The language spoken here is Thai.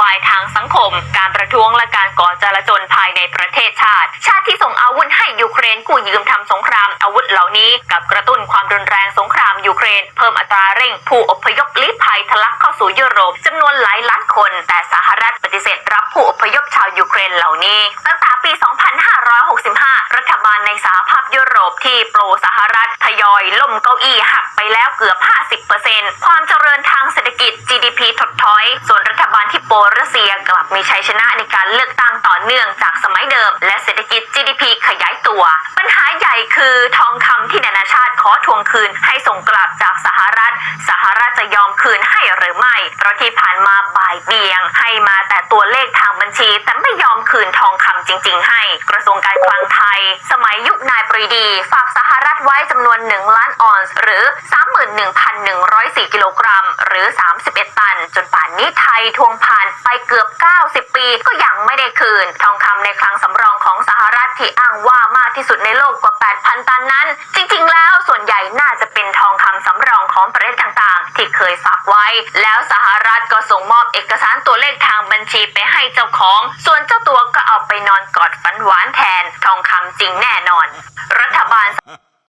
วายทางสังคม การประท้วงและการก่อจลาจลภายในประเทศชาติ ชาติที่ส่งอาวุธให้ยูเครนกู้ยืมทำสงครามอาวุธเหล่านี้กับกระตุ้นความรุนแรงสงครามยูเครน เพิ่มอัตราเร่งผู้อพยพลี้ภัยทะลักเข้าสู่ยุโรปจำนวนหลายล้านคน แต่สหรัฐปฏิเสธรับผู้อพยพชาวยูเครนเหล่านี้ ตั้งแต่ปี 2565 รัฐบาลในสหภาพยุโรปที่โปรสหรัฐทยอยล่มเก้าอี้หักไปแล้วเกือบ 50%ความเจริญทางเศรษฐกิจ GDP ถดถอย ส่วนรัฐบาลที่โปรัสเซียกลับมีชัยชนะในการเลือกตั้งต่อเนื่องจากสมัยเดิม และเศรษฐกิจ GDP ขยายตัว ปัญหาใหญ่คือทองคำที่นานาชาติขอทวงคืนให้ส่งกลับจากสหรัฐ สหรัฐจะยอมคืนให้หรือไม่ เพราะที่ผ่านมาบ่ายเบียง ให้มาแต่ตัวเลขทางบัญชีแต่ไม่ คืนทองคำจริง ๆ ให้ กระทรวงการคลังไทย สมัยยุคนายปรีดี ฝากสหรัฐไว้จำนวน 1 ล้านออนซ์หรือ 31,104 กิโลกรัม หรือ 31 ตัน จนป่านนี้ไทยทวงผ่านไปเกือบ 90 ปีก็ยังไม่ได้คืน ทองคำในคลังสำรองของสหรัฐที่อ้างว่ามากที่สุดในโลกกว่า 8,000 ตันนั้น จริง ๆ แล้วส่วนใหญ่น่าจะเป็นทองคำสำรองของประเทศต่างๆ ที่เคยฝากไว้ แล้วสหรัฐก็ส่งมอบเอกสารตัวเลขทางบัญชีไปให้เจ้าของ ส่วนเจ้าตัวก็เอาไปนอนกอดฝันหวานแทน ทองคำจริงแน่นอน รัฐบาล